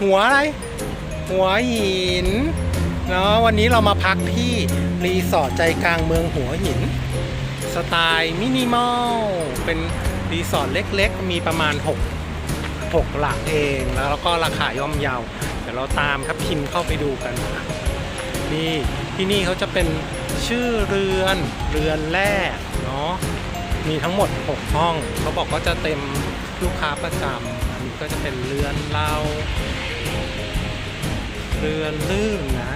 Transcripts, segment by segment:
หัวอะไร หัวหินเนาะวันนี้เรามาพักที่รีสอร์ทใจกลางเมืองหัวหิน สไตล์มินิมอล เป็นรีสอร์ทเล็กๆ มีประมาณ 6 6 หลังเองแล้วก็ราคาย่อมเยาเดี๋ยวเราตามครับพิมพ์เข้าไปดูกันนี่ที่นี่เขาจะเป็นชื่อเรือนเรือนแรกเนาะ มีทั้งหมด 6 ห้อง เขาบอกว่าจะเต็มลูกค้าประจำอันนี้ก็จะเป็นเรือนเราเรือนลื่นนะ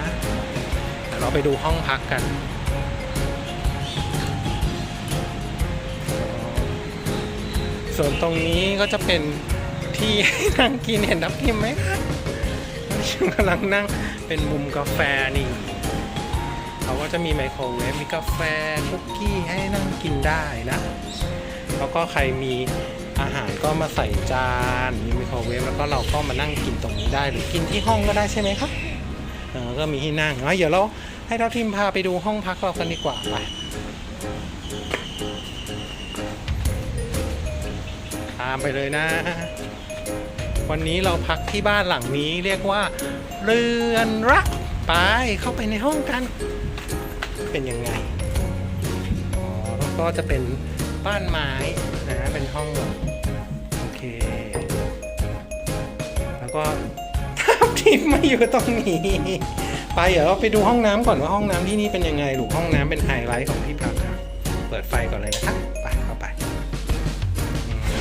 เดี๋ยวเราไปดูห้องพักกันส่วนตรงนี้ก็จะเป็นที่นั่งกินเห็นนับพิมไหมคะฉันกำลังนั่งเป็นมุมกาแฟนี่ เขาก็จะมีไมโครเวฟมีกาแฟคุกกี้ให้นั่งกินได้นะ แล้วก็ใครมีอาหารก็มาใส่จานมีไมโครเวฟแล้วก็เราก็มานั่งกินตรงนี้ได้หรือกินที่ห้องก็ได้ใช่ไหมคะเออก็มีที่นั่งเอาเดี๋ยวเราให้เราทีมพาไปดูห้องพักเรากันดีกว่าไปตามไปเลยนะ วันนี้เราพักที่บ้านหลังนี้เรียกว่า เรือนรักไปเข้าไปในห้องกัน เป็นยังไงอ๋อแล้วก็จะเป็นบ้านไม้นะเป็นห้องโอเค แล้วก็ทับทิมมาอยู่ตรงนี้ ไปเดี๋ยวเราไปดูห้องน้ำก่อนว่าห้องน้ำที่นี่เป็นยังไงลูกห้องน้ำเป็นไฮไลท์ของที่พักครับเปิดไฟก่อนเลยนะคะไปเข้าไป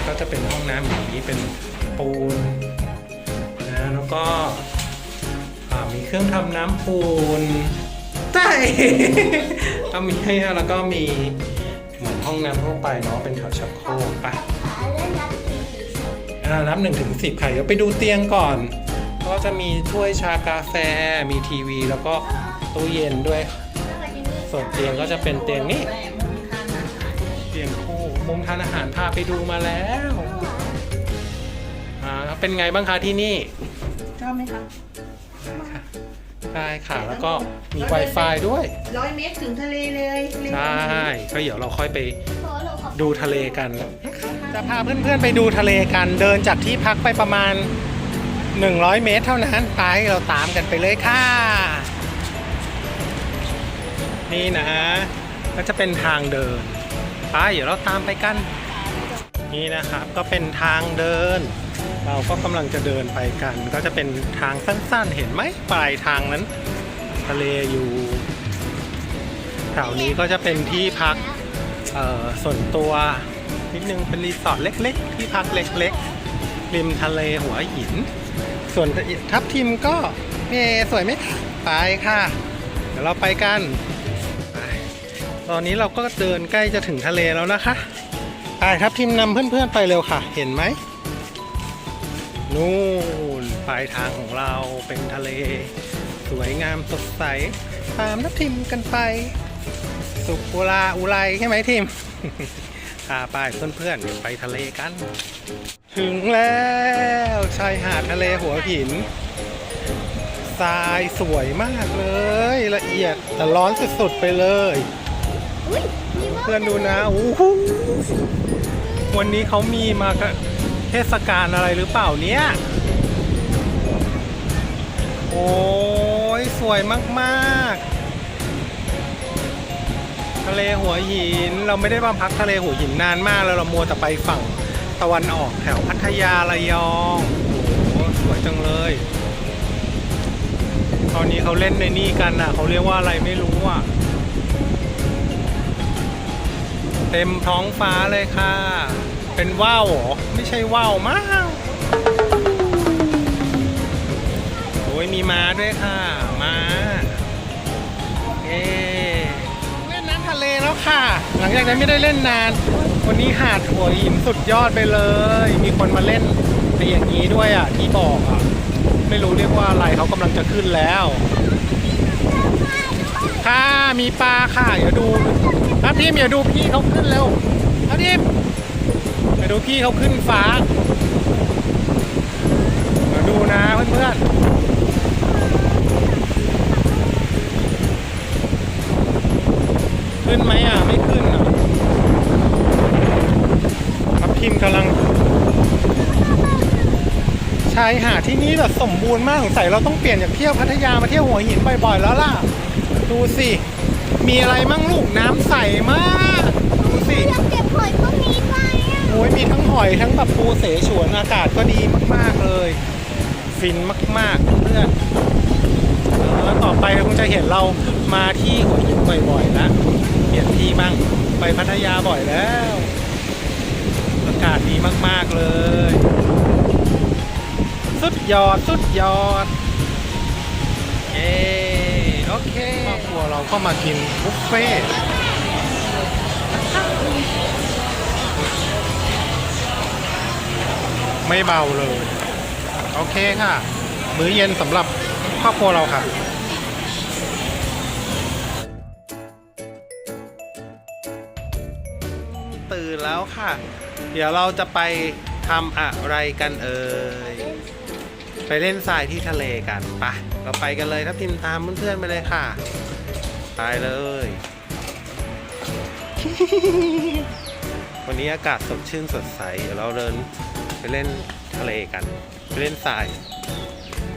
ก็จะเป็นห้องน้ำอย่างนี้เป็นปูนนะแล้วก็มีเครื่องทำน้ำปูน ใช่ก็มีให้แล้วก็มีเหมือนห้องน้ำทั่วไปเนาะเป็นแถวชักโครกไปอ่านับหนึ่งถึงสิบค่ะเดี๋ยวไปดูเตียงก่อน ก็จะมีถ้วยชากาแฟมีทีวี แล้วก็ตู้เย็นด้วย ส่วนเตียงก็จะเป็นเตียงนี้เตียงคู่มุมทานอาหารพาไปดูมาแล้วอ่าเป็นไงบ้างคะที่นี่ชอบไหมคะ ได้ค่ะ แล้วก็มี Wi-Fi ด้วย ร้อยเมตรถึงทะเลเลยทะเลใช่ก็เดี๋ยวเราค่อยไปดูทะเลกัน จะพาเพื่อนๆไปดูทะเลกัน เดินจากที่พักไปประมาณ 100 เมตรเท่านั้นไปเราตามกันไปเลยค่ะ นี่นะก็จะเป็นทางเดินไปเดี๋ยวเราตามไปกัน นี่นะครับก็เป็นทางเดิน เราก็กำลังจะเดินไปกัน ก็จะเป็นทางสั้นๆ เห็นไหมปลายทางนั้น ทะเลอยู่แถวนี้ก็จะเป็นที่พักเอ่อส่วนตัวนิดนึงเป็นรีสอร์ทเล็ก ๆ ที่พักเล็ก ๆ ริมทะเลหัวหิน ส่วนทับทิมก็เมสวยไหมไปค่ะ เดี๋ยวเราไปกัน ตอนนี้เราก็เดินใกล้จะถึงทะเลแล้วนะคะไปทับทิมนำเพื่อนๆไปเร็วค่ะ เห็นไหม นู่นปลายทางของเราเป็นทะเล สวยงามสดใส ตามทับทิมกันไป สุกุลาอุไรใช่ไหมทิมพาไปเพื่อนๆเดี๋ยวไปทะเลกัน ถึงแล้วชายหาดทะเลหัวหินทรายสวยมากเลย ละเอียดแต่ร้อนสุดๆไปเลยเพื่อนดูนะโอ้โหวันนี้เขามีมากะ เทศกาลอะไรหรือเปล่าเนี่ย โอ้ยสวยมากๆ ทะเลหัวหินเราไม่ได้มาพักทะเลหัวหินนานมากแล้วเรามัวแต่ไปฝั่งตะวันออกแถวพัทยาระยองโอ้สวยจังเลยตอนนี้เขาเล่นในนี่กันอะเขาเรียกว่าอะไรไม่รู้อะเต็มท้องฟ้าเลยค่ะ เป็นว่าวเหรอ ไม่ใช่ว่าวมั้งโอ้ยมีม้าด้วยค่ะ ม้าเอเล่นน้ำทะเลแล้วค่ะ หลังจากนั้นไม่ได้เล่นนาน วันนี้หาดหัวหินสุดยอดไปเลย มีคนมาเล่นในอย่างนี้ด้วยอะ ที่บอกอะ ไม่รู้เรียกว่าอะไรเขากำลังจะขึ้นแล้ว ค่ะมีปลาค่ะ เดี๋ยวดูครับทีมเดี๋ยวดูพี่เขาขึ้นแล้วครับทีมเดี๋ยวดูพี่เขาขึ้นฟ้าเดี๋ยวดูนะเพื่อนๆ ขึ้นไหมอะ ไม่ขึ้นอะทีมกำลัง ชายหาดที่นี่แบบสมบูรณ์มากสงสัยเราต้องเปลี่ยนจากเที่ยวพัทยามาเที่ยวหัวหินบ่อยๆแล้วล่ะ ดูสิ มีอะไรมั่งลูกน้ำใสมาก ดูสิอยากเก็บหอยพวกนี้ไปอะ โอ้ยมีทั้งหอยทั้งแบบปูเสฉวนอากาศก็ดีมาก ๆ เลย ฟินมาก ๆ เพื่อนแล้วต่อไปคงจะเห็นเรามาที่หัวหินบ่อยๆนะเปลี่ยนที่มั่งไปพัทยาบ่อยแล้วอากาศดีมาก ๆ เลย สุดยอดสุดยอดเย้โอเคครอบครัวเราก็มากินบุฟเฟ่ ไม่เบาเลย โอเคค่ะ มื้อเย็นสำหรับครอบครัวเราค่ะตื่นแล้วค่ะ เดี๋ยวเราจะไปทำอะไรกันเอ่ย ไปเล่นทรายที่ทะเลกันไปะเราไปกันเลยทับทิมตามเพื่อนๆไปเลยค่ะ ไปเลย วันนี้อากาศสดชื่นสดใส เดี๋ยวเราเดิน ไปเล่นทะเลกัน ไปเล่นทราย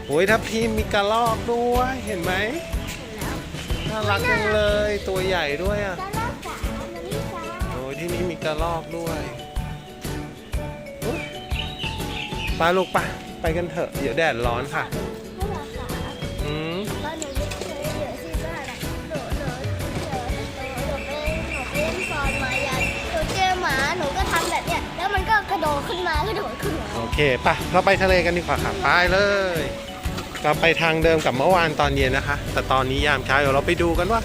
โอ้ยทับทิมมีกระรอกด้วยเห็นไหมน่ารักจังเลยตัวใหญ่ด้วยอะจะเล่าสาวมาลิสาโอ้ยที่นี่มีกระรอกด้วยอุ๊ยไปลูกไปไปกันเถอะเดี๋ยวแดดร้อนค่ะ ขึ้นมากระโดดขึ้นมาโอเคไปเราไปทะเลกันดีกว่าค่ะไปเลยเราไปทางเดิมกับเมื่อวานตอนเย็นนะคะ แต่ตอนนี้ยามเช้าเดี๋ยวเราไปดูกันว่า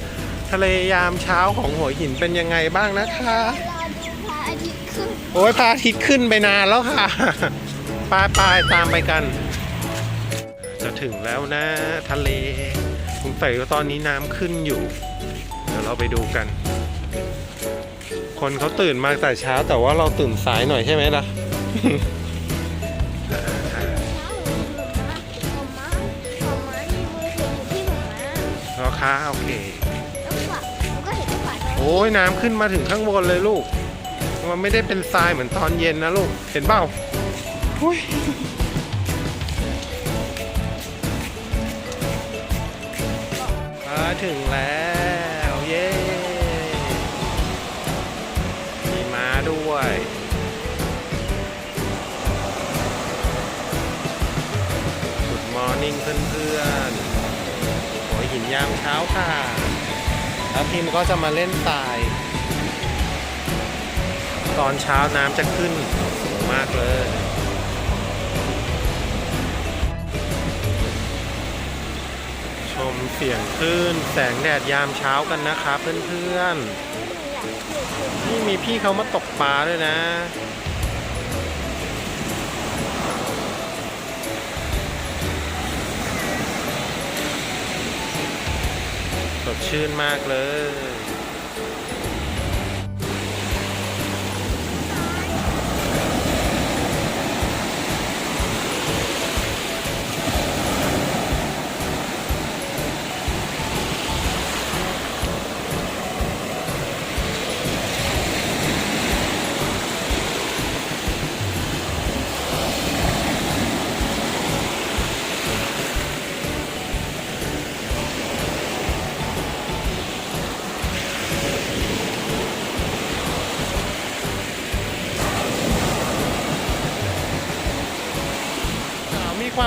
ทะเลยามเช้าของหัวหินเป็นยังไงบ้างนะคะเวลาดูพระอาทิตย์ขึ้นโอ้ยพระอาทิตย์ขึ้นไปนานแล้วค่ะไปไปตามไปกัน จะถึงแล้วนะทะเลสงสัยว่าตอนนี้น้ำขึ้นอยู่ เดี๋ยวเราไปดูกัน คนเขาตื่นมาแต่เช้าแต่ว่าเราตื่นสายหน่อยใช่ไหมล่ะเช้าหนูหนูมาหนูมาหนูมาในมือถืออยู่ที่หนูมาราคาโอเคแล้วกว่าหนูก็เห็นจังหวะตอนโอ้ยน้ำขึ้นมาถึงข้างบนเลยลูก มันไม่ได้เป็นทรายเหมือนตอนเย็นนะลูก เห็นเปล่าอุ้ยมาถึงแล้ว หินยามเช้าค่ะ แล้วพิมก็จะมาเล่นทราย ตอนเช้าน้ำจะขึ้นสูงมากเลยชมเสียงคลื่นแสงแดดยามเช้ากันนะครับเพื่อนๆนี่มีพี่เขามาตกปลาด้วยนะ สดชื่นมากเลย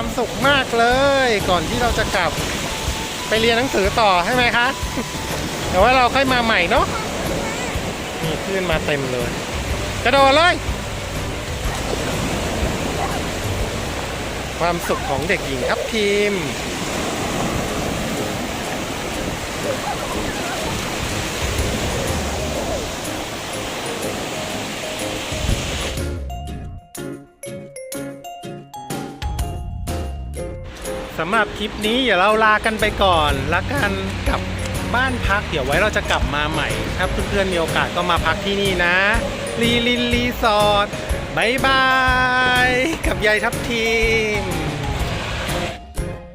ความสุขมากเลย ก่อนที่เราจะกลับไปเรียนหนังสือต่อใช่ไหมคะแต่ว่าเราค่อยมาใหม่เนาะมีคลื่นมาเต็มเลย กระโดดเลย ความสุขของเด็กหญิงครับทีม สำหรับคลิปนี้เดี๋ยวเราลากันไปก่อนละกันกับบ้านพักเดี๋ยวไว้เราจะกลับมาใหม่ ถ้าเพื่อนๆมีโอกาสก็มาพักที่นี่นะ รีลินรีสอร์ทบายบาย กับยายทับทีม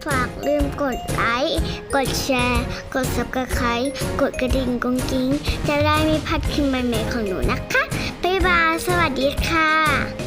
ฝากลืมกดไลค์กดแชร์ กด subscribe กดกระดิ่งกงกิ้ง จะได้ไม่พลาดคลิปใหม่ๆของหนูนะคะ บ๊ายบาย สวัสดีค่ะ